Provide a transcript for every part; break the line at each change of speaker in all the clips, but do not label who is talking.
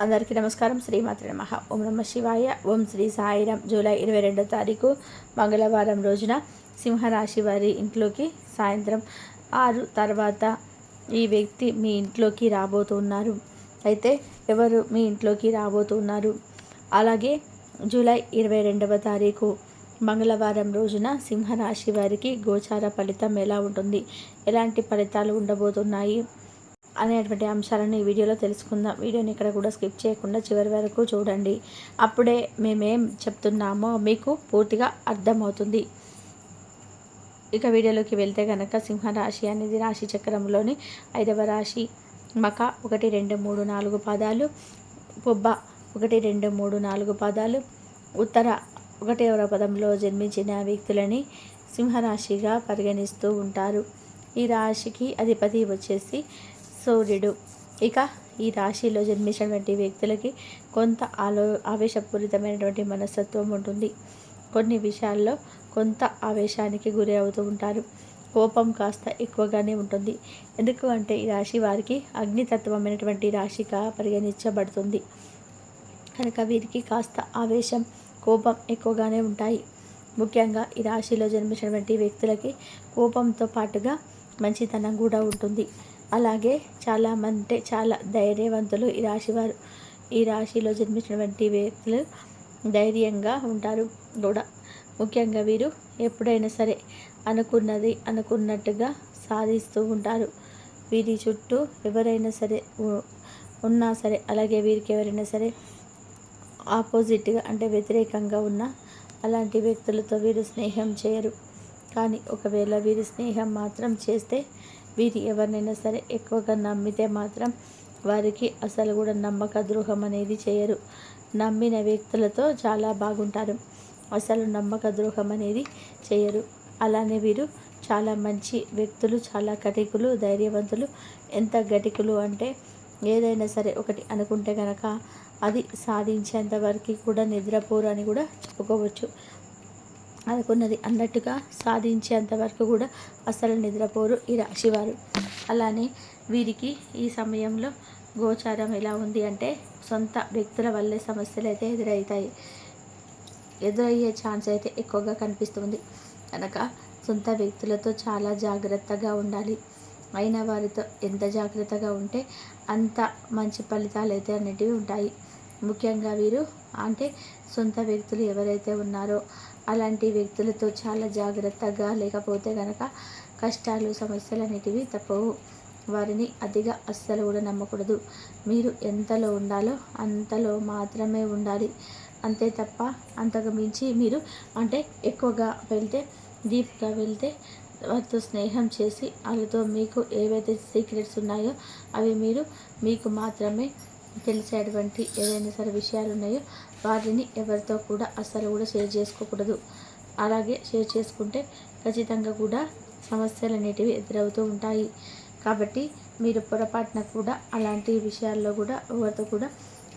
అందరికీ నమస్కారం. శ్రీమాత్రి నమ. ఓం నమ శివాయ. ఓం శ్రీ సాయిరాం. జూలై ఇరవై రెండో తారీఖు మంగళవారం రోజున సింహరాశి వారి ఇంట్లోకి సాయంత్రం ఆరు తర్వాత ఈ వ్యక్తి మీ ఇంట్లోకి రాబోతున్నారు. అయితే ఎవరు మీ ఇంట్లోకి రాబోతున్నారు? అలాగే జూలై ఇరవై రెండవ తారీఖు మంగళవారం రోజున సింహరాశి వారికి గోచార ఫలితం ఎలా ఉంటుంది? ఎలాంటి ఫలితాలు ఉండబోతున్నాయి? అనేటువంటి అంశాలను ఈ వీడియోలో తెలుసుకుందాం. వీడియోని ఇక్కడ కూడా స్కిప్ చేయకుండా చివరి వరకు చూడండి. అప్పుడే మేమేం చెప్తున్నామో మీకు పూర్తిగా అర్థమవుతుంది. ఇక వీడియోలోకి వెళ్తే కనుక సింహరాశి అనేది రాశి చక్రంలోని ఐదవ రాశి. మక ఒకటి రెండు మూడు నాలుగు పాదాలు. పుబ్బ ఒకటి రెండు మూడు నాలుగు పాదాలు. ఉత్తర ఒకటవ పదంలో జన్మించిన వ్యక్తులని సింహరాశిగా పరిగణిస్తూ ఉంటారు. ఈ రాశికి అధిపతి వచ్చేసి సూర్యుడు. ఇక ఈ రాశిలో జన్మించినటువంటి వ్యక్తులకి కొంత ఆలో ఆవేశపూరితమైనటువంటి మనస్తత్వం ఉంటుంది. కొన్ని విషయాల్లో కొంత ఆవేశానికి గురి అవుతూ ఉంటారు. కోపం కాస్త ఎక్కువగానే ఉంటుంది. ఎందుకు అంటే ఈ రాశి వారికి అగ్నితత్వమైనటువంటి రాశిగా పరిగణించబడుతుంది. కనుక వీరికి కాస్త ఆవేశం కోపం ఎక్కువగానే ఉంటాయి. ముఖ్యంగా ఈ రాశిలో జన్మించినటువంటి వ్యక్తులకి కోపంతో పాటుగా మంచితనం కూడా ఉంటుంది. అలాగే చాలా అంటే చాలా ధైర్యవంతులు ఈ రాశివారు ఈ రాశిలో జన్మించినటువంటి వ్యక్తులు ధైర్యంగా ఉంటారు కూడా. ముఖ్యంగా వీరు ఎప్పుడైనా సరే అనుకున్నది అనుకున్నట్టుగా సాధిస్తూ ఉంటారు. వీరి చుట్టూ ఎవరైనా సరే ఉన్నా సరే అలాగే వీరికి ఎవరైనా సరే ఆపోజిట్గా అంటే వ్యతిరేకంగా ఉన్న అలాంటి వ్యక్తులతో వీరు స్నేహం చేయరు. కానీ ఒకవేళ వీరి స్నేహం మాత్రం చేస్తే వీరి ఎవరినైనా సరే ఎక్కువగా నమ్మితే మాత్రం వారికి అసలు కూడా నమ్మక ద్రోహం అనేది చేయరు. నమ్మిన వ్యక్తులతో చాలా బాగుంటారు. అసలు నమ్మక ద్రోహం అనేది చేయరు. అలానే వీరు చాలా మంచి వ్యక్తులు చాలా కటికులు ధైర్యవంతులు. ఎంత గటికులు అంటే ఏదైనా సరే ఒకటి అనుకుంటే కనుక అది సాధించేంత వరకు కూడా నిద్రపోరు అని కూడా చెప్పుకోవచ్చు. అనుకున్నది. అన్నట్టుగా సాధించేంత వరకు కూడా అసలు నిద్రపోరు ఈ రాశివారు. అలానే వీరికి ఈ సమయంలో గోచారం ఎలా ఉంది అంటే సొంత వ్యక్తుల వల్లే సమస్యలు అయితే ఎదురవుతాయి. ఎదురయ్యే ఛాన్స్ అయితే ఎక్కువగా కనిపిస్తుంది. కనుక సొంత వ్యక్తులతో చాలా జాగ్రత్తగా ఉండాలి. అయిన వారితో ఎంత జాగ్రత్తగా ఉంటే అంత మంచి ఫలితాలు అయితే అనేటివి ఉంటాయి. ముఖ్యంగా వీరు అంటే సొంత వ్యక్తులు ఎవరైతే ఉన్నారో అలాంటి వ్యక్తులతో చాలా జాగ్రత్తగా లేకపోతే కనుక కష్టాలు సమస్యలు అనేటివి తప్పవు. వారిని అతిగా అస్సలు కూడా నమ్మకూడదు. మీరు ఎంతలో ఉండాలో అంతలో మాత్రమే ఉండాలి. అంతే తప్ప అంతకు మించి మీరు అంటే ఎక్కువగా వెళ్తే డీప్గా వెళ్తే వారితో స్నేహం చేసి వాళ్ళతో మీకు ఏవైతే సీక్రెట్స్ ఉన్నాయో అవి మీరు మీకు మాత్రమే తెలిసేటువంటి ఏదైనా సరే విషయాలు ఉన్నాయో వాటిని ఎవరితో కూడా అస్సలు కూడా షేర్ చేసుకోకూడదు. అలాగే షేర్ చేసుకుంటే ఖచ్చితంగా కూడా సమస్యలు అనేటివి ఎదురవుతూ ఉంటాయి. కాబట్టి మీరు పొరపాటున కూడా అలాంటి విషయాల్లో కూడా ఎవరితో కూడా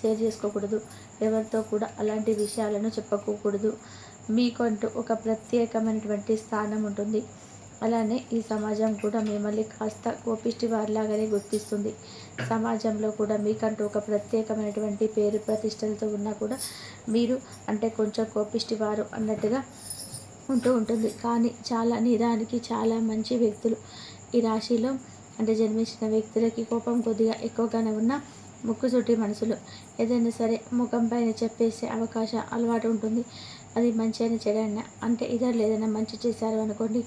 షేర్ చేసుకోకూడదు. ఎవరితో కూడా అలాంటి విషయాలను చెప్పుకోకూడదు మీకంటూ ఒక ప్రత్యేకమైనటువంటి స్థానం ఉంటుంది. అలానే ఈ సమాజం కూడా మిమ్మల్ని కాస్త కోపిష్టి వారిలాగానే గుర్తిస్తుంది. సమాజంలో కూడా మీకంటూ ఒక ప్రత్యేకమైనటువంటి పేరు ప్రతిష్టలతో ఉన్నా కూడా మీరు అంటే కొంచెం కోపిష్టి వారు అన్నట్టుగా ఉంటూ ఉంటుంది. కానీ చాలా నిదానికి చాలా మంచి వ్యక్తులు ఈ రాశిలో అంటే జన్మించిన వ్యక్తులకి కోపం కొద్దిగా ఎక్కువగానే ఉన్న ముక్కుసూటి మనసులు. ఏదైనా సరే ముఖం పైన చెప్పేసే అవకాశం అలవాటు ఉంటుంది. అది మంచి అని చెడైనా అంటే ఇతరులు ఏదైనా మంచి చేశారు అనుకోండి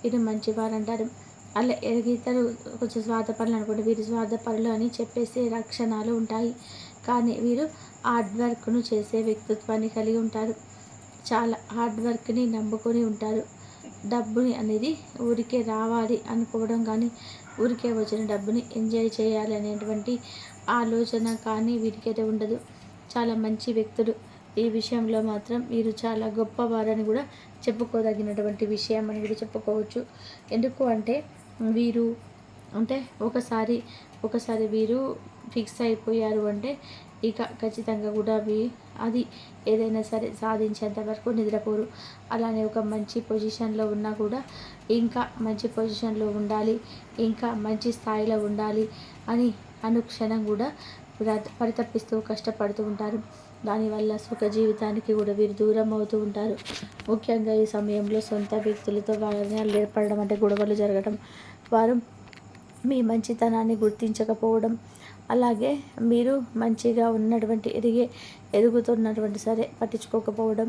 వీరు మంచివారు అంటారు అలా ఇతరు కొంచెం స్వార్థపరులు అనుకోండి వీరు స్వార్థపరులు అని చెప్పేసి లక్షణాలు ఉంటాయి. కానీ వీరు హార్డ్ వర్క్ను చేసే వ్యక్తిత్వాన్ని కలిగి ఉంటారు. చాలా హార్డ్ వర్క్ని నమ్ముకొని ఉంటారు. డబ్బుని అనేది ఊరికే రావాలి అనుకోవడం కానీ ఊరికే వచ్చిన డబ్బుని ఎంజాయ్ చేయాలి అనేటువంటి ఆలోచన కానీ వీరికైతే ఉండదు. చాలా మంచి వ్యక్తులు. ఈ విషయంలో మాత్రం వీరు చాలా గొప్పవారని కూడా చెప్పుకోదగినటువంటి విషయం అని కూడా చెప్పుకోవచ్చు. ఎందుకు అంటే వీరు అంటే ఒకసారి ఒకసారి వీరు ఫిక్స్ అయిపోయారు అంటే ఇక ఖచ్చితంగా కూడా వీ అది ఏదైనా సరే సాధించేంత వరకు నిద్రపోరు. అలానే ఒక మంచి పొజిషన్లో ఉన్నా కూడా ఇంకా మంచి పొజిషన్లో ఉండాలి ఇంకా మంచి స్థాయిలో ఉండాలి అని అనుక్షణం కూడా ప్ర- పరితపిస్తూ కష్టపడుతూ ఉంటారు. దానివల్ల సుఖ జీవితానికి కూడా వీరు దూరం అవుతూ ఉంటారు. ముఖ్యంగా ఈ సమయంలో సొంత వ్యక్తులతో వాదనలు ఏర్పడడం అంటే గొడవలు జరగడం వారు మీ మంచితనాన్ని గుర్తించకపోవడం అలాగే మీరు మంచిగా ఉన్నటువంటి ఎదిగే ఎదుగుతున్నటువంటి సరే పట్టించుకోకపోవడం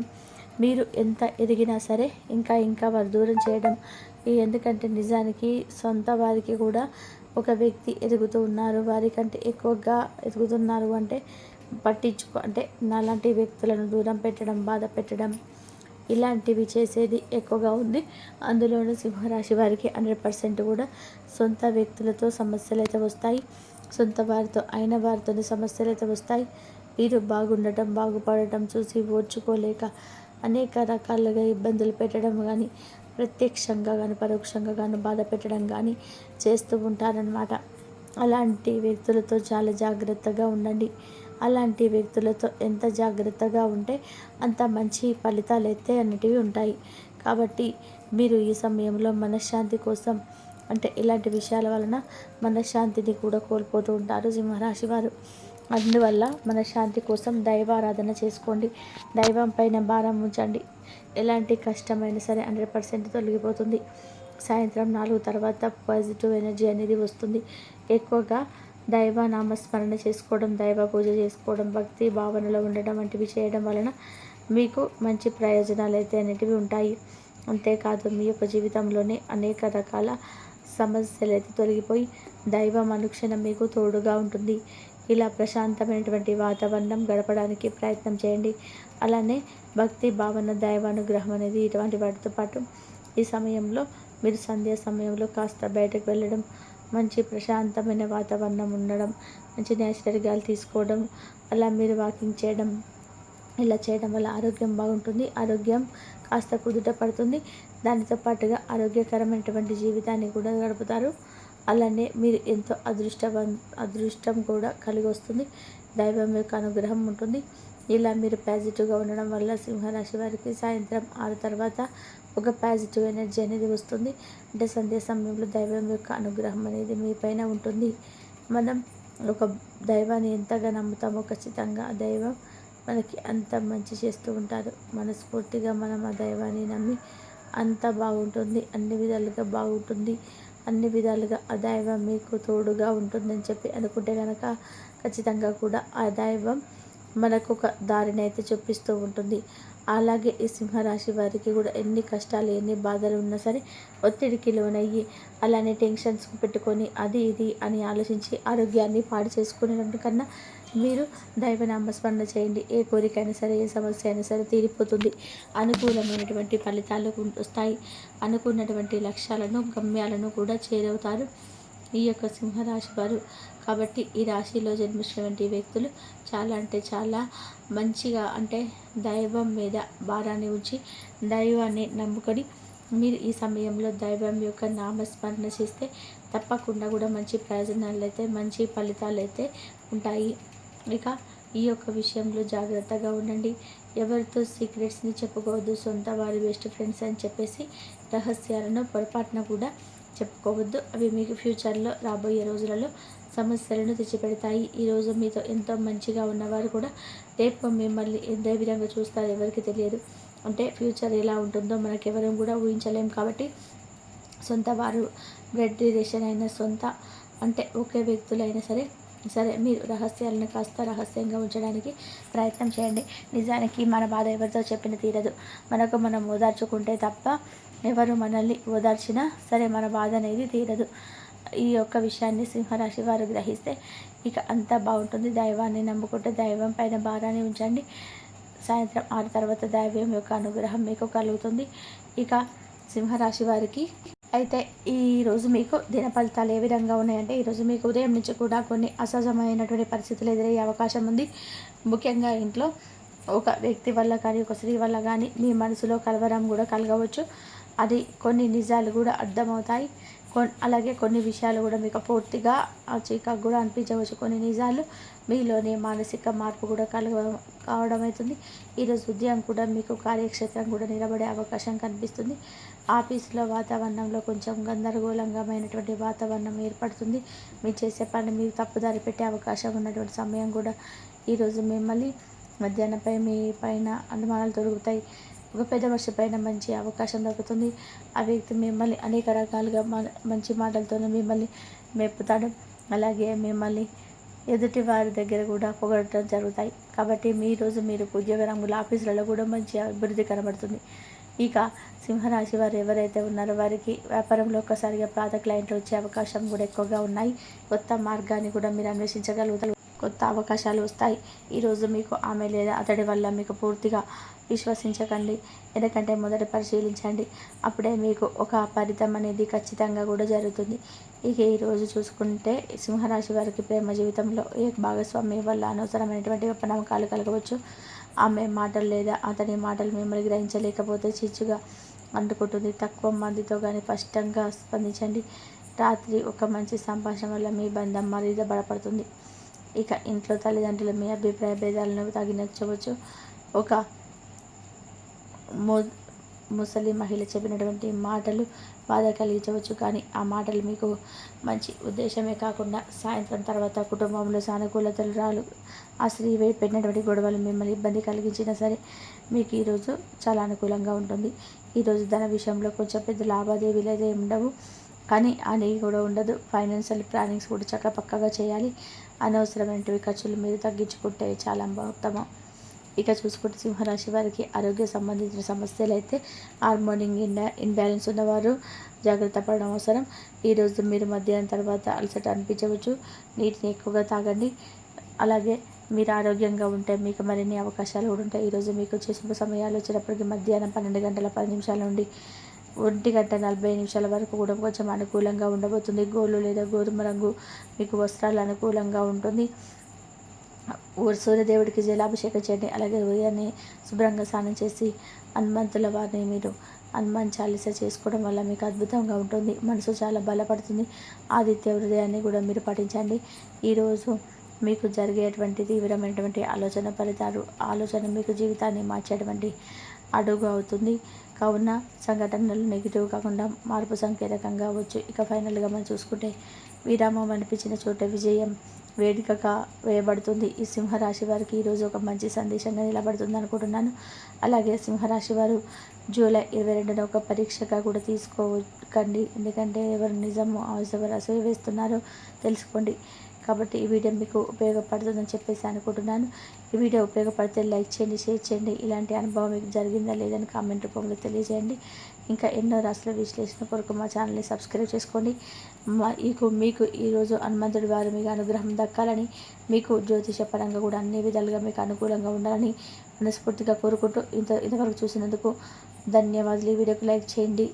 మీరు ఎంత ఎదిగినా సరే ఇంకా ఇంకా వారు దూరం చేయడం ఎందుకంటే నిజానికి సొంత వారికి కూడా ఒక వ్యక్తి ఎదుగుతూ ఉన్నారు. వారికంటే ఎక్కువగా ఎదుగుతున్నారు అంటే పట్టించుకో అంటే నాలాంటి వ్యక్తులను దూరం పెట్టడం బాధ పెట్టడం ఇలాంటివి చేసేది ఎక్కువగా ఉంది. అందులోనూ సింహరాశి వారికి హండ్రెడ్ పర్సెంట్ కూడా సొంత వ్యక్తులతో సమస్యలు అయితే వస్తాయి. సొంత వారితో అయిన వారితోనే సమస్యలు అయితే వస్తాయి. వీరు బాగుండటం బాగుపడటం చూసి ఓర్చుకోలేక అనేక రకాలుగా ఇబ్బందులు పెట్టడం కానీ ప్రత్యక్షంగా కానీ పరోక్షంగా కానీ బాధ పెట్టడం కానీ చేస్తూ ఉంటారనమాట అలాంటి వ్యక్తులతో చాలా జాగ్రత్తగా ఉండండి. అలాంటి వ్యక్తులతో ఎంత జాగ్రత్తగా ఉంటే అంత మంచి ఫలితాలు అయితే అన్నిటివి ఉంటాయి. కాబట్టి మీరు ఈ సమయంలో మనశ్శాంతి కోసం అంటే ఇలాంటి విషయాల వలన మనశ్శాంతిని కూడా కోల్పోతూ ఉంటారు సింహరాశి వారు. అందువల్ల మనశ్శాంతి కోసం దైవారాధన చేసుకోండి. దైవం పైన భారం ఉంచండి. ఎలాంటి కష్టమైనా సరే హండ్రెడ్ పర్సెంట్ తొలగిపోతుంది. సాయంత్రం నాలుగు తర్వాత పాజిటివ్ ఎనర్జీ అనేది వస్తుంది. ఎక్కువగా దైవ నామస్మరణ చేసుకోవడం దైవ పూజ చేసుకోవడం భక్తి భావనలో ఉండడం వంటివి చేయడం వలన మీకు మంచి ప్రయోజనాలు అయితే అనేటివి ఉంటాయి. అంతేకాదు మీ యొక్క జీవితంలోనే అనేక రకాల సమస్యలు అయితే తొలగిపోయి దైవం అనుక్షణం మీకు తోడుగా ఉంటుంది. ఇలా ప్రశాంతమైనటువంటి వాతావరణం గడపడానికి ప్రయత్నం చేయండి. అలానే భక్తి భావన దైవానుగ్రహం అనేది ఇటువంటి వాటితో పాటు ఈ సమయంలో మీరు సంధ్యా సమయంలో కాస్త బయటకు వెళ్ళడం మంచి ప్రశాంతమైన వాతావరణం ఉండడం మంచి నేచురల్ గాలి తీసుకోవడం అలా మీరు వాకింగ్ చేయడం ఇలా చేయడం వల్ల ఆరోగ్యం బాగుంటుంది. ఆరోగ్యం కాస్త కుదుట పడుతుంది. దానితో పాటుగా ఆరోగ్యకరమైనటువంటి జీవితాన్ని కూడా గడుపుతారు. అలానే మీరు ఎంతో అదృష్టవం అదృష్టం కూడా కలిగి వస్తుంది. దైవం యొక్క అనుగ్రహం ఉంటుంది. ఇలా మీరు పాజిటివ్గా ఉండడం వల్ల సింహరాశి వారికి సాయంత్రం ఆరు తర్వాత ఒక పాజిటివ్ ఎనర్జీ అనేది వస్తుంది. అంటే సంధ్య సమయంలో దైవం యొక్క అనుగ్రహం అనేది మీ పైన ఉంటుంది. మనం ఒక దైవాన్ని ఎంతగా నమ్ముతామో ఖచ్చితంగా ఆ దైవం మనకి అంత మంచి చేస్తూ ఉంటారు. మనస్ఫూర్తిగా మనం ఆ దైవాన్ని నమ్మి అంత బాగుంటుంది. అన్ని విధాలుగా బాగుంటుంది. అన్ని విధాలుగా ఆ దైవం మీకు తోడుగా ఉంటుందని చెప్పి అనుకుంటే కనుక ఖచ్చితంగా కూడా ఆ దైవం మనకు ఒక దారిని అయితే చూపిస్తూ ఉంటుంది. అలాగే ఈ సింహరాశి వారికి కూడా ఎన్ని కష్టాలు ఎన్ని బాధలు ఉన్నా సరే ఒత్తిడికి లోనయ్యి అలానే టెన్షన్స్ పెట్టుకొని అది ఇది అని ఆలోచించి ఆరోగ్యాన్ని పాడు చేసుకునే కన్నా మీరు దైవనామస్మరణ చేయండి. ఏ కోరికైనా సరే ఏ సమస్య అయినా సరే తీరిపోతుంది. అనుకూలమైనటువంటి ఫలితాలు వస్తాయి. అనుకున్నటువంటి లక్ష్యాలను గమ్యాలను కూడా చేరవుతారు. ఈ యొక్క సింహరాశి వారు. కాబట్టి ఈ రాశిలో జన్మించినటువంటి వ్యక్తులు చాలా అంటే చాలా మంచిగా అంటే దైవం మీద భారాన్ని ఉంచి దైవాన్ని నమ్ముకొని మీరు ఈ సమయంలో దైవం యొక్క నామస్మరణ చేస్తే తప్పకుండా కూడా మంచి ప్రయోజనాలు అయితే మంచి ఫలితాలు అయితే ఉంటాయి. ఇక ఈ యొక్క విషయంలో జాగ్రత్తగా ఉండండి. ఎవరితో సీక్రెట్స్ని చెప్పుకోవద్దు సొంత వారి బెస్ట్ ఫ్రెండ్స్ అని చెప్పేసి రహస్యాలను పొరపాటున కూడా చెప్పుకోవద్దు. అవి మీకు ఫ్యూచర్లో రాబోయే రోజులలో సమస్యలను తెచ్చిపెడతాయి. ఈరోజు మీతో ఎంతో మంచిగా ఉన్నవారు కూడా రేపు మిమ్మల్ని ఎంతో విధంగా చూస్తారు. ఎవరికి తెలియదు. అంటే ఫ్యూచర్ ఎలా ఉంటుందో మనకెవరం కూడా ఊహించలేం కాబట్టి సొంత వారు బ్లడ్ రిలేషన్ అయిన సొంత అంటే ఒకే వ్యక్తులైనా సరే సరే మీరు రహస్యాలను కాస్త రహస్యంగా ఉంచడానికి ప్రయత్నం చేయండి. నిజానికి మన బాధ ఎవరితో చెప్పిన తీరదు. మనకు మనం ఓదార్చుకుంటే తప్ప ఎవరు మనల్ని ఓదార్చినా సరే మన బాధ అనేది తీరదు. ఈ యొక్క విషయాన్ని సింహరాశి వారు గ్రహిస్తే ఇక అంతా బాగుంటుంది. దైవాన్ని నమ్ముకుంటే దైవం పైన భారాన్ని ఉంచండి. సాయంత్రం ఆరు తర్వాత దైవం యొక్క అనుగ్రహం మీకు కలుగుతుంది. ఇక సింహరాశి వారికి అయితే ఈరోజు మీకు దిన ఫలితాలు ఏ విధంగా ఉన్నాయంటే ఈరోజు మీకు ఉదయం నుంచి కూడా కొన్ని అసహజమైనటువంటి పరిస్థితులు ఎదురయ్యే అవకాశం ఉంది. ముఖ్యంగా ఇంట్లో ఒక వ్యక్తి వల్ల కానీ ఒక స్త్రీ వల్ల కానీ మీ మనసులో కలవరం కూడా కలగవచ్చు. అది కొన్ని నిజాలు కూడా అర్థమవుతాయి. అలాగే కొన్ని విషయాలు కూడా మీకు పూర్తిగా చికాకు కూడా అనిపించవచ్చు. కొన్ని నిజాలు మీలోనే మానసిక మార్పు కూడా కలగ కావడం అవుతుంది. ఈరోజు ఉద్యోగం కూడా మీకు కార్యక్షేత్రం కూడా నిలబడే అవకాశం కనిపిస్తుంది. ఆఫీసులో వాతావరణంలో కొంచెం గందరగోళంగామైనటువంటి వాతావరణం ఏర్పడుతుంది. మీరు చేసే పని మీరు తప్పుదారి పెట్టే అవకాశం ఉన్నటువంటి సమయం కూడా ఈరోజు మిమ్మల్ని మధ్యాహ్నంపై మీ పైన అనుమానాలు దొరుకుతాయి ఒక పెద్ద మనిషి పైన మంచి అవకాశం దొరుకుతుంది ఆ వ్యక్తి మిమ్మల్ని అనేక రకాలుగా మంచి మాటలతోనే మిమ్మల్ని మెప్పుతాడు అలాగే మిమ్మల్ని ఎదుటి వారి దగ్గర కూడా పొగడటం జరుగుతాయి. కాబట్టి మీ రోజు మీరు ఉద్యోగ రంగుల ఆఫీసులలో కూడా మంచి అభివృద్ధి కనబడుతుంది. ఇక సింహరాశి వారు ఎవరైతే ఉన్నారో వారికి వ్యాపారంలో ఒక్కసారిగా పాత క్లయింట్లు వచ్చే అవకాశం కూడా ఎక్కువగా ఉన్నాయి. కొత్త మార్గాన్ని కూడా మీరు అన్వేషించగలుగుతారు. కొత్త అవకాశాలు వస్తాయి. ఈరోజు మీకు ఆమె లేదా అతడి వల్ల మీకు పూర్తిగా విశ్వసించకండి. ఎందుకంటే మొదట పరిశీలించండి. అప్పుడే మీకు ఒక ఫలితం అనేది ఖచ్చితంగా కూడా జరుగుతుంది. ఇక ఈరోజు చూసుకుంటే సింహరాశి వారికి ప్రేమ జీవితంలో ఏ భాగస్వామి వల్ల అనవసరమైనటువంటి ఉపనమ్మకాలు కలగవచ్చు? ఆమె మాటలు లేదా అతని మాటలు మిమ్మల్ని గ్రహించలేకపోతే చిచ్చుగా అంటుకుంటుంది. తక్కువ మందితో కానీ స్పష్టంగా స్పందించండి. రాత్రి ఒక మంచి సంభాషణ వల్ల మీ బంధం మరింత బలపడుతుంది. ఇక ఇంట్లో తల్లిదండ్రులు మీ అభిప్రాయ భేదాలను తగినచ్చవచ్చు ఒక ముసలి మహిళ చెప్పినటువంటి మాటలు బాధ కలిగించవచ్చు. కానీ ఆ మాటలు మీకు మంచి ఉద్దేశమే కాకుండా సాయంత్రం తర్వాత కుటుంబంలో సానుకూలతలు రాలు. ఆ స్త్రీ వైపు పెట్టినటువంటి గొడవలు మిమ్మల్ని ఇబ్బంది కలిగించినా సరే మీకు ఈరోజు చాలా అనుకూలంగా ఉంటుంది. ఈరోజు ధన విషయంలో కొంచెం పెద్ద లావాదేవీలు అయితే ఉండవు కానీ అనేవి కూడా ఉండదు. ఫైనాన్షియల్ ప్లానింగ్స్ కూడా చక్కపక్కగా చేయాలి. అనవసరమైనటువంటి ఖర్చులు మీరు తగ్గించుకుంటే చాలా ఉత్తమం. ఇక చూసుకుంటే సింహరాశి వారికి ఆరోగ్య సంబంధించిన సమస్యలు అయితే హార్మోనింగ్ ఇన్ ఇన్బ్యాలెన్స్ ఉన్నవారు జాగ్రత్త పడడం అవసరం. ఈరోజు మీరు మధ్యాహ్నం తర్వాత అలసట అనిపించవచ్చు. నీటిని ఎక్కువగా తాగండి. అలాగే మీరు ఆరోగ్యంగా ఉంటే మీకు మరిన్ని అవకాశాలు కూడా ఉంటాయి. ఈరోజు మీకు చేసిన సమయాలు వచ్చినప్పటికీ మధ్యాహ్నం పన్నెండు గంటల పది నిమిషాల నుండి ఒంటి గంట నలభై నిమిషాల వరకు కూడా కొంచెం అనుకూలంగా ఉండబోతుంది. గోలు లేదా గోధుమ రంగు మీకు వస్త్రాలు అనుకూలంగా ఉంటుంది. సూర్యదేవుడికి జలాభిషేకం చేయండి. అలాగే ఉదయాన్నే శుభ్రంగా స్నానం చేసి హనుమంతుల వారిని మీరు హనుమాన్ చాలీస చేసుకోవడం వల్ల మీకు అద్భుతంగా ఉంటుంది. మనసు చాలా బలపడుతుంది. ఆదిత్య హృదయాన్ని కూడా మీరు పాటించండి ఈరోజు మీకు జరిగేటువంటి తీవ్రమైనటువంటి ఆలోచన ఫలితాలు ఆలోచన మీకు జీవితాన్ని మార్చేటువంటి అడుగు అవుతుంది. కావున సంఘటనలు నెగిటివ్ కాకుండా మార్పు సంకేతకంగా వచ్చు. ఇక ఫైనల్గా మనం చూసుకుంటే విరామం అనిపించిన చోట విజయం వేదికగా వేయబడుతుంది. ఈ సింహరాశి వారికి ఈరోజు ఒక మంచి సందేశంగా నిలబడుతుంది అనుకుంటున్నాను. అలాగే సింహరాశి వారు జూలై ఇరవై రెండున ఒక పరీక్షగా కూడా తీసుకోకండి. ఎందుకంటే ఎవరు నిజము అవసరం వేస్తున్నారో తెలుసుకోండి. కాబట్టి ఈ వీడియో మీకు ఉపయోగపడుతుందని చెప్పేసి అనుకుంటున్నాను. ఈ వీడియో ఉపయోగపడితే లైక్ చేయండి షేర్ చేయండి. ఇలాంటి అనుభవం మీకు జరిగిందా లేదని కామెంట్ రూపంలో తెలియజేయండి. ఇంకా ఎన్నో రాష్ట్రాల విశ్లేషణ కొరకు మా ఛానల్ని సబ్స్క్రైబ్ చేసుకోండి. మీకు మీకు ఈరోజు హనుమంతుడి వారు మీకు అనుగ్రహం దక్కాలని మీకు జ్యోతిష పరంగా కూడా అన్ని విధాలుగా మీకు అనుకూలంగా ఉండాలని మనస్ఫూర్తిగా కోరుకుంటూ ఇంత ఇంతవరకు చూసినందుకు ధన్యవాదాలు. ఈ వీడియోకి లైక్ చేయండి.